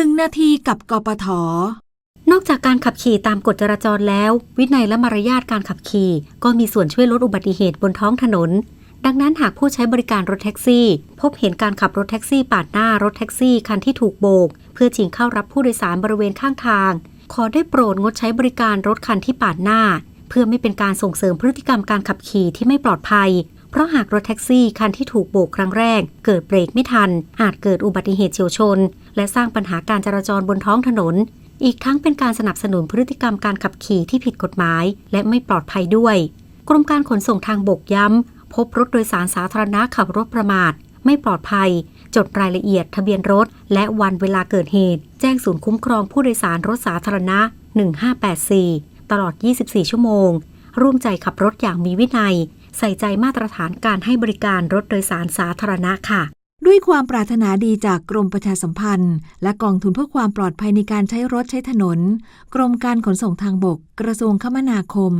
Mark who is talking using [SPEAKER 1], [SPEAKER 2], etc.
[SPEAKER 1] หนึ่งนาทีกับกปท
[SPEAKER 2] นอกจากการขับขี่ตามกฎจราจรแล้ว วินัยและมารยาทการขับขี่ ก็มีส่วนช่วยลดอุบัติเหตุบนท้องถนน ดังนั้นหากผู้ใช้บริการรถแท็กซี่ พบเห็นการขับรถแท็กซี่ปาดหน้ารถแท็กซี่คันที่ถูกโบก เพื่อชิงเข้ารับผู้โดยสารบริเวณข้างทาง ขอได้โปรดงดใช้บริการรถคันที่ปาดหน้า เพื่อไม่เป็นการส่งเสริมพฤติกรรมการขับขี่ที่ไม่ปลอดภัย เพราะหากรถแท็กซี่คันที่ถูกโบกครั้งแรก เกิดเบรกไม่ทัน อาจเกิดอุบัติเหตุเฉียวชน และสร้างปัญหาการจราจรบนท้องถนน อีกทั้งเป็นการสนับสนุนพฤติกรรมการขับขี่ที่ผิดกฎหมาย และไม่ปลอดภัยด้วย กรมการขนส่งทางบกย้ำ พบรถโดยสารสาธารณะขับรถประมาท ไม่ปลอดภัย จดรายละเอียดทะเบียนรถ และวันเวลาเกิดเหตุ แจ้งศูนย์คุ้มครองผู้โดยสารรถสาธารณะ 1584 ตลอด 24 ชั่วโมง ร่วมใจขับรถอย่างมีวินัย ใส่ใจมาตรฐานการให้บริการรถโดยสารสาธารณะค่ะ
[SPEAKER 1] ด้วยความปรารถนาดีจากกรมประชาสัมพันธ์ และกองทุนเพื่อความปลอดภัยในการใช้รถใช้ถนน กรมการขนส่งทางบก กระทรวงคมนาคม